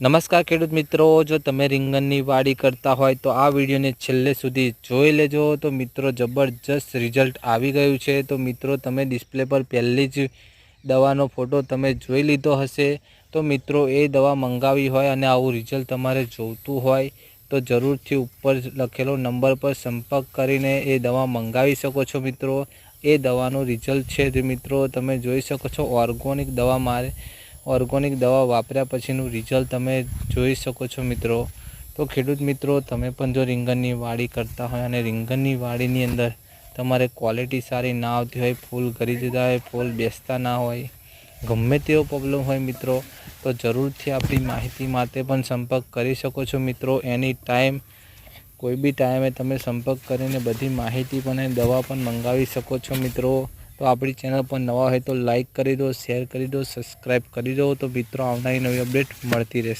નમસ્કાર ખેડૂત મિત્રો, જો તમે રીંગણની વાડી કરતા હોય તો આ વિડીયોને છેલ્લે સુધી જોઈ લેજો. તો મિત્રો, જબરજસ્ત રિઝલ્ટ આવી ગયું છે. તો મિત્રો, તમે ડિસ્પ્લે પર પહેલી જ દવાનો ફોટો તમે જોઈ લીધો હશે. તો મિત્રો, એ દવા મંગાવી હોય અને આવું રિઝલ્ટ તમારે જોઈતું હોય તો જરૂરથી ઉપર લખેલો નંબર પર સંપર્ક કરીને એ દવા મંગાવી શકો છો મિત્રો. એ દવાનું રિઝલ્ટ છે જે મિત્રો. તમે જોઈ શકો છો, ઓર્ગોનિક દવા મારે ઓર્ગોનિક દવા વાપર્યા પછીનું રિઝલ્ટ તમે જોઈ શકો છો મિત્રો. તો ખેડૂત મિત્રો, તમે પણ જો રીંગણની વાડી કરતા હોય અને રીંગણની વાડીની અંદર તમારે ક્વોલિટી સારી ના આવતી હોય, ફૂલ ગરી જતા હોય, ફૂલ બેસતા ના હોય, ગમે તેવો પ્રોબ્લેમ હોય મિત્રો, તો જરૂરથી આપણી માહિતી માટે પણ સંપર્ક કરી શકો છો મિત્રો. એની ટાઈમ કોઈ બી ટાઈમે તમે સંપર્ક કરીને બધી માહિતી પણ દવા પણ મંગાવી શકો છો મિત્રો. તો આપણી ચેનલ પર નવા હોય તો લાઈક કરી દો, શેર કરી દો સબસ્ક્રાઈબ કરી દો. તો મિત્રો, આવનારી નવી અપડેટ મળતી રહેશે.